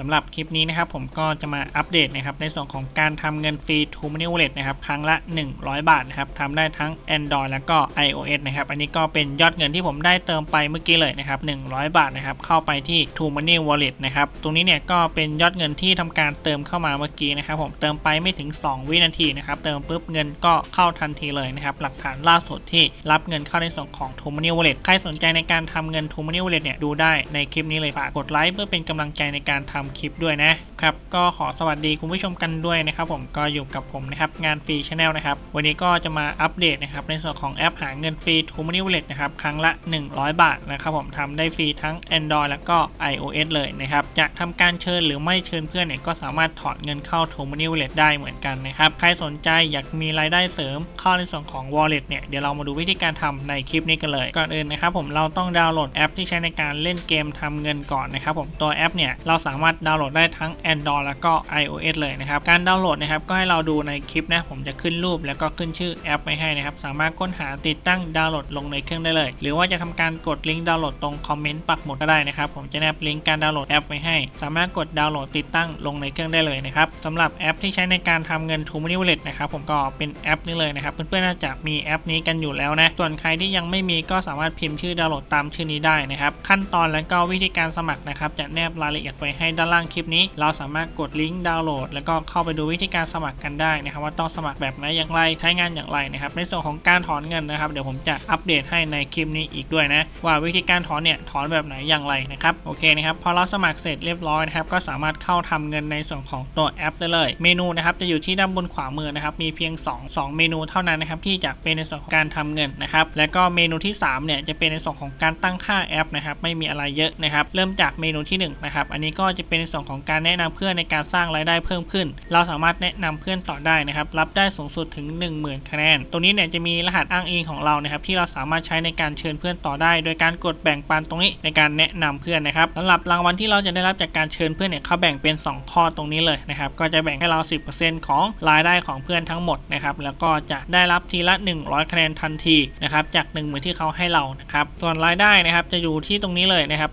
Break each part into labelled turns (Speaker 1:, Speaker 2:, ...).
Speaker 1: สำหรับคลิปนี้นะครับผมก็จะมาอัปเดตนะครับในส่วนของการทำเงินฟรี t o Money Wallet นะครับครั้งละ 100 บาทนะครับทำได้ทั้ง Android แล้วก็ iOS นะครับอันนี้ก็เป็นยอดเงินที่ผมได้เติมไปเมื่อกี้เลยนะครับ100 บาทนะครับเข้าไปที่ t o Money Wallet นะครับตรงนี้เนี่ยก็เป็นยอดเงินที่ทำการเติมเข้ามาเมื่อกี้นะครับผมเติมไปไม่ถึง 2 วินาทีนะครับเติมปุ๊บเงินก็เข้าทันทีเลยนะครับหลักฐานล่าสุดที่รับเงินเข้าในส่วนของ t o Money Wallet ใครสนใจในการทำเงิน t o Money Wallet เนี่ยดูได้ในคลิปนี้เลยฝากกดไลค์เพื่อเป็นกำลังใจในการทำคลิปด้วยนะครับ ก็ขอสวัสดีคุณผู้ชมกันด้วยนะครับ ผมก็อยู่กับผมนะครับงานฟรีชาแนลนะครับ วันนี้ก็จะมาอัปเดตนะครับในส่วนของแอปหาเงินฟรี t o Money Wallet นะครับครั้งละ 100 บาทนะครับ ผมทำได้ฟรีทั้ง Android แล้วก็ iOS เลยนะครับจะทำการเชิญหรือไม่เชิญเพื่อนเนี่ยก็สามารถถอนเงินเข้า t o Money Wallet ได้เหมือนกันนะครับใครสนใจอยากมีรายได้เสริมเข้าในส่วนของ Wallet เนี่ยเดี๋ยวเรามาดูวิธีการทำในคลิปนี้กันเลยก่อนอื่นนะครับผมเราต้องดาวน์โหลดแอปที่ใช้ในการเล่นเกมทำเงินก่อนนะครับผมตัวแอปเนี่ยเราสามารถดาวน์โหลดได้ทั้ง Android แล้วก็ iOS เลยนะครับ การดาวน์โหลดนะครับก็ให้เราดูในคลิปนะผมจะขึ้นรูปแล้วก็ขึ้นชื่อแอปไว้ให้นะครับ สามารถค้นหาติดตั้งดาวน์โหลดลงในเครื่องได้เลย หรือว่าจะทำการกดลิงก์ดาวน์โหลดตรงคอมเมนต์ปักหมุดก็ได้นะครับ ผมจะแนบลิงก์การดาวน์โหลดแอปไว้ให้ สามารถกดดาวน์โหลดติดตั้งลงในเครื่องได้เลยนะครับสำหรับแอปที่ใช้ในการทำเงิน t o Money Wallet นะครับผมก็เป็นแอปนี้เลยนะครับเพื่อนๆน่าจะมีแอปนี้กันอยู่แล้วนะส่วนใครที่ยังไม่มีก็สามารถพิมพ์ชื่อดาวน์โหลดตามชื่อนี้ได้นะครับขั้นตอนและก็วิธีการสมัครนะครับจะแนบรายละเอียดไว้ให้ด้านานล่างคลิปนี้ เราสามารถกดลิงก์ดาวน์โหลด แล้วก็เข้าไปดูวิธีการสมัครกันได้นะครับว่าต้องสมัครแบบไหนอย่างไรใช้งานอย่างไรนะครับในส่วนของการถอนเงินนะครับ เดี๋ยวผมจะอัปเดตให้ในคลิปนี้อีกด้วยนะว่าวิธีการถอนเนี่ยถอนแบบไหนอย่างไรนะครับโอเคนะครับพอเราสมัครเสร็จเรียบร้อยนะครับก็สามารถเข้าทำเงินในส่วนของตัวแอปได้เลย เมนูนะครับจะอยู่ที่ด้านบนขวามือนะครับมีเพียง 2 2 เมนูเท่านั้นนะครับที่จะเป็นในส่วนของการทำเงินนะครับและก็เมนูที่3เนี่ยจะเป็นในส่วนของการตั้งค่าแอปนะครับไม่มีอะไรเยอะนะครับเริ่มจากเมนูที่1นะครับอันนี้ก็จะเป็นในส่วนของการแนะนำเพื่อนในการสร้างรายได้เพิ่มขึ้น เราสามารถแนะนำเพื่อนต่อได้นะครับ รับได้สูงสุดถึง 10,000 คะแนน ตรงนี้เนี่ยจะมีรหัสอ้างอิงของเรานะครับ ที่เราสามารถใช้ในการเชิญเพื่อนต่อได้ โดยการกดแบ่งปันตรงนี้ในการแนะนำเพื่อนนะครับสำหรับรางวัลที่เราจะได้รับจากการเชิญเพื่อนเนี่ยเขาแบ่งเป็น 2 ข้อตรงนี้เลยนะครับ ก็จะแบ่งให้เรา 10%ของรายได้ของเพื่อนทั้งหมดนะครับ แล้วก็จะได้รับทีละ 100 คะแนนทันทีนะครับจาก1 0,000ที่เขาให้เรานะครับส่วนรายได้นะครับจะอยู่ที่ตรงนี้เลยนะครับ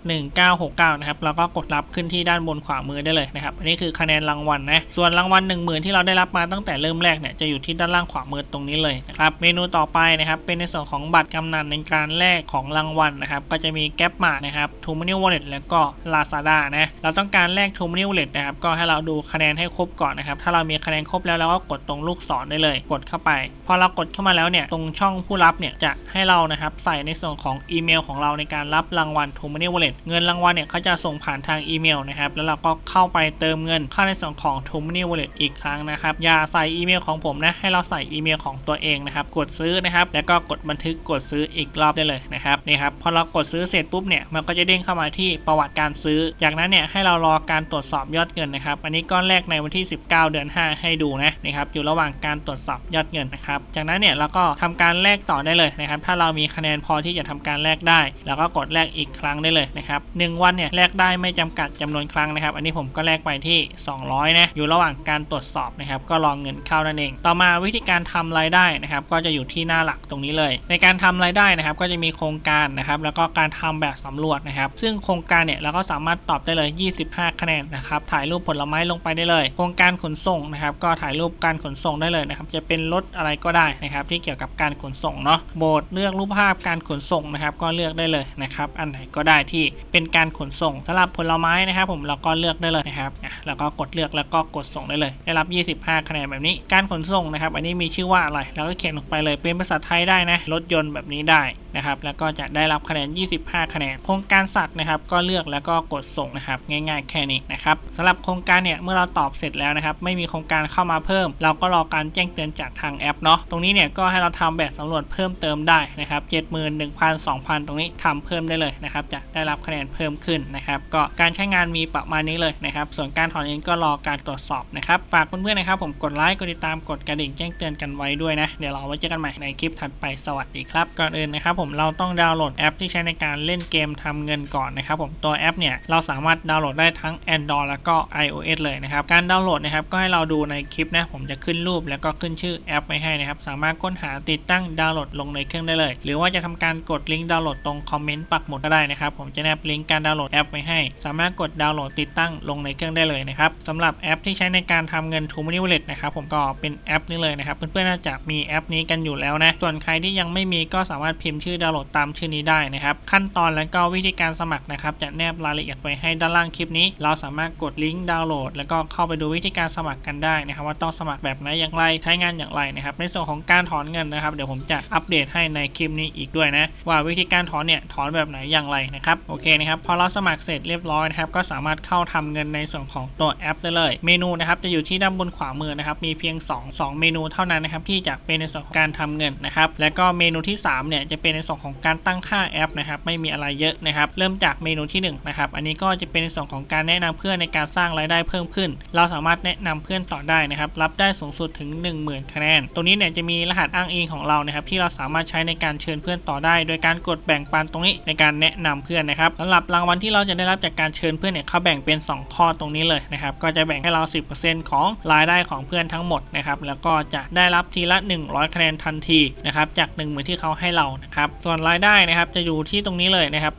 Speaker 1: 1969นะครับแล้วก็กดรับขึ้นที่ด้านบนนขวามือได้เลยนะครับ อันนี้คือคะแนนรางวัลนะ ส่วนรางวัล1 0,000 ที่เราได้รับมาตั้งแต่เริ่มแรกเนี่ยจะอยู่ที่ด้านล่างขวามือตรงนี้เลยนะครับ เมนูต่อไปนะครับเป็นในส่วนของบัตรกำนันในการแลกของรางวัลนะครับ ก็จะมีแก๊ปมานะครับทูมินิวอลเล็ตแล้วก็ Lazada นะ เราต้องการแลกทูมินิวอลเล็ตนะครับ ก็ให้เราดูคะแนนให้ครบก่อนนะครับ ถ้าเรามีคะแนนครบแล้วเราก็กดตรงลูกศรได้เลย กดเข้าไป พอเรากดเข้ามาแล้วเนี่ยตรงช่องผู้รับเนี่ยจะให้เรานะครับใส่ในส่วนของอีเมลของเราในการรับรางวัลทูมินิวอลเล็ตเงินรางวัลเนี่ยเขาจะส่งผ่านทางอีเมลนะครับแล้วเราก็เข้าไปเติมเงินเข้าในส่วนของทูมินิวอลเล็ตอีกครั้งนะครับ อย่าใส่อีเมลของผมนะให้เราใส่อีเมลของตัวเองนะครับ กดซื้อนะครับ แล้วก็กดบันทึกกดซื้ออีกรอบได้เลยนะครับนี่ครับพอเรากดซื้อเสร็จปุ๊บเนี่ยมันก็จะเด้งเข้ามาที่ประวัติการซื้อ จากนั้นเนี่ยให้เรารอการตรวจสอบยอดเงินนะครับ อันนี้ก้อนแรกในวันที่ 19 เดือน 5 ให้ดูนะนะครับอยู่ระหว่างการตรวจสอบยอดเงินนะครับ จากนั้นเนี่ยเราก็ทำการแลกต่อได้เลยนะครับ ถ้าเรามีคะแนนพอที่จะทำการแลกได้เราก็กดแลกอีกครั้งได้เลยนะครับหนึ่งวันเนี่ยแลกได้ไม่จำกัดจำนวนครั้งนะครับ อันนี้ผมก็แลกไปที่ 200 นะ อยู่ระหว่างการตรวจสอบนะครับ ก็รองเงินเข้านั่นเอง ต่อมาวิธีการทำรายได้นะครับ ก็จะอยู่ที่หน้าหลักตรงนี้เลย ในการทำรายได้นะครับ ก็จะมีโครงการนะครับ แล้วก็การทำแบบสำรวจนะครับ ซึ่งโครงการเนี่ยเราก็สามารถตอบได้เลย 25 คะแนนนะครับ ถ่ายรูปผลไม้ลงไปได้เลย โครงการขนส่งนะครับ ก็ถ่ายรูปการขนส่งได้เลยนะครับ จะเป็นรถอะไรก็ได้นะครับที่เกี่ยวกับการขนส่งเนาะ โหมดเลือกรูปภาพการขนส่งนะครับ ก็เลือกได้เลยนะครับ อันไหนก็ได้ที่เป็นการขนส่งสำหรับผลไม้นะครับ ผมเราก็เลือกได้เลยนะครับแล้วก็กดเลือกแล้วก็กดส่งได้เลย ได้รับ 25 คะแนนแบบนี้ การขนส่งนะครับ อันนี้มีชื่อว่าอะไรเราก็เขียนลงไปเลยเป็นภาษาไทยได้นะ รถยนต์แบบนี้ได้นะครับ แล้วก็จะได้รับคะแนน 25 คะแนน โครงการสัตว์นะครับ ก็เลือกแล้วก็กดส่งนะครับ ง่ายๆ แค่นี้นะครับสำหรับโครงการเนี่ย เมื่อเราตอบเสร็จแล้วนะครับ ไม่มีโครงการเข้ามาเพิ่ม เราก็รอการแจ้งเตือนจากทางแอปเนาะ ตรงนี้เนี่ยก็ให้เราทำแบบสำรวจเพิ่มเติมได้นะครับ7 1,000 2,000 ตรงนี้ทำเพิ่มได้เลยนะครับ จะได้รับคะแนนเพิ่มขึ้นนะครับ ก็การใช้งานมีประมาณนี้เลยนะครับ ส่วนการถอนเองก็รอการตรวจสอบนะครับ ฝากเพื่อนๆนะครับ ผมกดไลค์ กดติดตาม กดกระดิ่งแจ้งเตือนกันไว้ด้วยนะ เดี๋ยวเราไว้เจอกันใหม่ในคลิปถัดไป สวัสดีครับ ก่อนอื่นนะครับผมเราต้องดาวน์โหลดแอปที่ใช้ในการเล่นเกมทำเงินก่อนนะครับผม ตัวแอปเนี่ยเราสามารถดาวน์โหลดได้ทั้ง Android แล้วก็ iOS เลยนะครับ การดาวน์โหลดนะครับก็ให้เราดูในคลิปนะ ผมจะขึ้นรูปแล้วก็ขึ้นชื่อแอปไว้ให้นะครับ สามารถค้นหาติดตั้งดาวน์โหลดลงในเครื่องได้เลย หรือว่าจะทำการกดลิงก์ดาวน์โหลดตรงคอมเมนต์ปักหมุดก็ได้นะครับ ผมจะแนบลิงก์การดาวน์โหลดแอปไว้ให้ สามารถกดดาวน์โหลดติดตั้งลงในเครื่องได้เลยนะครับสำหรับแอปที่ใช้ในการทำเงิน True Money Wallet นะครับผมก็เป็นแอปนี้เลยนะครับ เพื่อนๆน่าจะมีแอปนี้กันอยู่แล้วนะ ส่วนใครที่ยังไม่มีก็สามารถพิมพ์ชื่อดาวน์โหลดตามชื่อนี้ได้นะครับ ขั้นตอนและก็วิธีการสมัครนะครับจะแนบรายละเอียดไว้ให้ด้านล่างคลิปนี้ เราสามารถกดลิงก์ดาวน์โหลด แล้วก็เข้าไปดูวิธีการสมัครกันได้นะครับ ว่าต้องสมัครแบบไหนอย่างไรใช้งานอย่างไรนะครับ ในส่วนของการถอนเงินนะครับเดี๋ยวผมจะอัปเดตให้ในคลิปนี้อีกด้วยนะว่าวิธีการถอนเนี่ยถอนแบบไหนอย่างไรนะครับโอเคนะครับพอเราสมัครเสร็จเรียบร้อยนะครับก็สามารถเข้าทำเงินในส่วนของตัวแอปได้เลย เมนูนะครับจะอยู่ที่ด้านบนขวามือนะครับมีเพียง 2 2 เมนูเท่านั้นนะครับที่จะเป็นในส่วนของการทำเงินนะครับและก็เมนูที่3เนี่ยจะเป็นในส่วนของการตั้งค่าแอปนะครับไม่มีอะไรเยอะนะครับเริ่มจากเมนูที่1นะครับอันนี้ก็จะเป็นในส่วนของการแนะนำเพื่อนในการสร้างรายได้เพิ่มขึ้น เราสามารถแนะนำเพื่อนต่อได้นะครับรับได้สูงสุดถึง 10,000 คะแนน ตรงนี้เนี่ยจะมีรหัสอ้างอิงของเรานะครับที่เราสามารถใช้ในการเชิญเพื่อนต่อได้ โดยการกดแบ่งปันตรงนี้ในการแนะนำเพื่อนนะครับสำหรับรางวัลที่เราจะได้รับจากการเชิญเพื่อนเนี่ยเขาแบ่งบ่งเป็น 2 ข้อตรงนี้เลยนะครับ ก็จะแบ่งให้เรา 10%ของรายได้ของเพื่อนทั้งหมดนะครับ แล้วก็จะได้รับทีละ 100 คะแนนทันทีนะครับ จาก1 0,000ที่เขาให้เรานะครับ ส่วนรายได้นะครับจะอยู่ที่ตรงนี้เลยนะครับ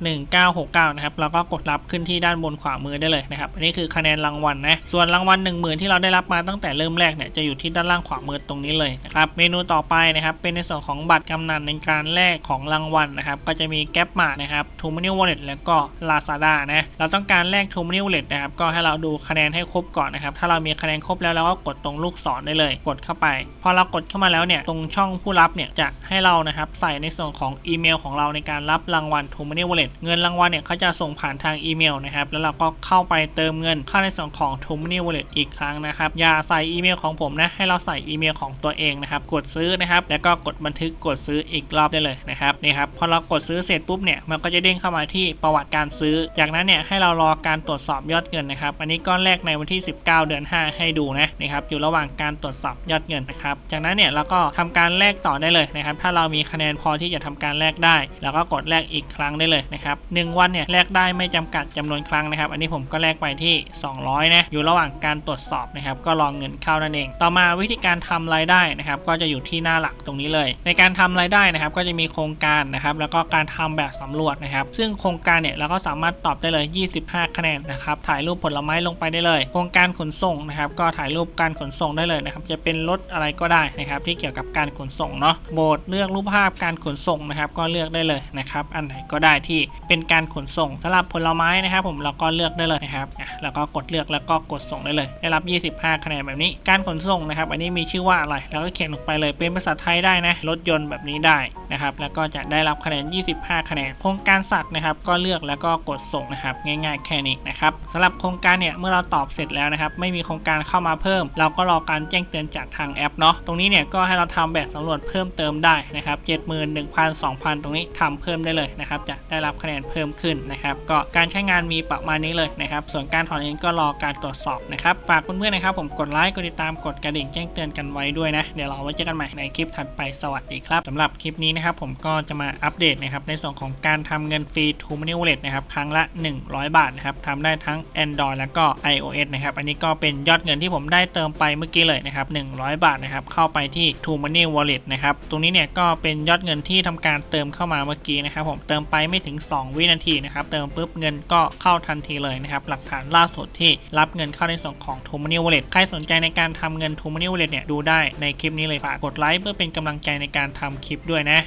Speaker 1: 1969นะครับ แล้วก็กดรับขึ้นที่ด้านบนขวามือได้เลยนะครับ อันนี้คือคะแนนรางวัลนะ ส่วนรางวัล1 0,000 ที่เราได้รับมาตั้งแต่เริ่มแรกเนี่ยจะอยู่ที่ด้านล่างขวามือตรงนี้เลยนะครับ เมนูต่อไปนะครับเป็นในส่วนของบัตรกำนันในการแลกของรางวัลนะครับ ก็จะมีแก๊ปมานะครับทูมานิวอลเล็ตแล้วก็ Lazada นะ เราต้องการแลกทูมานิวเลตนะครับก็ให้เราดูคะแนนให้ครบก่อนนะครับถ้าเรามีคะแนนครบแล้วเราก็กดตรงลูกศรได้เลย กดเข้าไป พอเรากดเข้ามาแล้วเนี่ยตรงช่องผู้รับเนี่ยจะให้เรานะครับใส่ในส่วนของอีเมลของเราในการรับรางวัลทูมานิวอลเลตเงินรางวัลเนี่ยเขาจะส่งผ่านทางอีเมลนะครับแล้วเราก็เข้าไปเติมเงินเข้าในส่วนของทูมานิวอลเลตอีกครั้งนะครับอย่าใส่อีเมลของผมนะให้เราใส่อีเมลของตัวเองนะครับกดซื้อนะครับแล้วก็กดบันทึกกดซื้ออีกรอบได้เลยนะครับนี่ครับพอเรากดซื้อเสร็จปุ๊บเนี่ยมันก็จะเด้งเข้ามาที่ประวัติการซื้อ จากนั้นเนี่ยให้เรารอการตรวจสอบอบยอดเงินนะครับ อันนี้ก้อนแรกในวันที่ 19 เดือน 5 ให้ดูนะนะครับอยู่ระหว่างการตรวจสอบยอดเงินนะครับ จากนั้นเนี่ยเราก็ทำการแลกต่อได้เลยนะครับ ถ้าเรามีคะแนนพอที่จะทำการแลกได้เราก็กดแลกอีกครั้งได้เลยนะครับหนึ่งวันเนี่ยแลกได้ไม่จำกัดจำนวนครั้งนะครับ อันนี้ผมก็แลกไปที่ 200 นะ อยู่ระหว่างการตรวจสอบนะครับ ก็รองเงินเข้านั่นเอง ต่อมาวิธีการทำรายได้นะครับ ก็จะอยู่ที่หน้าหลักตรงนี้เลย ในการทำรายได้นะครับ ก็จะมีโครงการนะครับ แล้วก็การทำแบบสำรวจนะครับ ซึ่งโครงการเนี่ยเราก็สามารถตอบได้เลย 25 คะแนนนะครับถ่ายรูปผลไม้ลงไปได้เลยโครงการขนส่งนะครับก็ถ่ายรูปการขนส่งได้เลยนะครับจะเป็นรถอะไรก็ได้นะครับที่เกี่ยวกับการขนส่งเนาะโบสเลือกรูปภาพการขนส่งนะครับก็เลือกได้เลยนะครับอันไหนก็ได้ที่เป็นการขนส่งสำหรับผลไม้นะครับ ผมเราก็เลือกได้เลยนะครับแล้วก็กดเลือกแล้วก็กดส่งได้เลยได้รับ 25 คะแนนแบบนี้ การขนส่งนะครับ อันนี้มีชื่อว่าอะไร แล้วก็เขียนลงไปเลยเป็นภาษาไทยได้นะรถยนต์แบบนี้ได้นะครับแล้วก็จะได้รับคะแนน 25 คะแนนโครงการสัตว์นะครับ ก็เลือกแล้วก็กดส่งนะครับ ง่ายๆแค่นี้นะครับสำหรับโครงการเนี่ยเมื่อเราตอบเสร็จแล้วนะครับไม่มีโครงการเข้ามาเพิ่ม เราก็รอการแจ้งเตือนจากทางแอปเนาะตรงนี้เนี่ยก็ให้เราทำแบบสำรวจเพิ่มเติมได้นะครับ70,000 1,000 2,000ตรงนี้ทำเพิ่มได้เลยนะครับจะได้รับคะแนนเพิ่มขึ้นนะครับก็การใช้งานมีประมาณนี้เลยนะครับส่วนการถอนเงินก็รอการตรวจสอบนะครับฝากเพื่อนๆนะครับผมกดไลค์กดติดตามกดกระดิ่งแจ้งเตือนกันไว้ด้วยนะเดี๋ยวเราไว้เจอกันใหม่ในคลิปถัดไปสวัสดีครับสำหรับคลิปนี้นะครับผมก็จะมาอัปเดตนะครับในส่วนของการทำเงินฟรี True Money Wallet นะครับครั้งละ 100 บาทนะครับทำได้ทั้ง Android แล้วก็ iOS นะครับอันนี้ก็เป็นยอดเงินที่ผมได้เติมไปเมื่อกี้เลยนะครับ100 บาทนะครับเข้าไปที่ True Money Wallet นะครับตรงนี้เนี่ยก็เป็นยอดเงินที่ทำการเติมเข้ามาเมื่อกี้นะครับผมเติมไปไม่ถึง 2 วินาทีนะครับเติมปุ๊บเงินก็เข้าทันทีเลยนะครับหลักฐานล่าสุดที่รับเงินเข้าในส่วนของ True Money Wallet ใครสนใจในการทำเงิน True Money Wallet เนี่ยดูได้ในคลิปนี้เลยฝากกดไลค์เพื่อเป็นกำลังใจในการทำคลิปด้วยนะ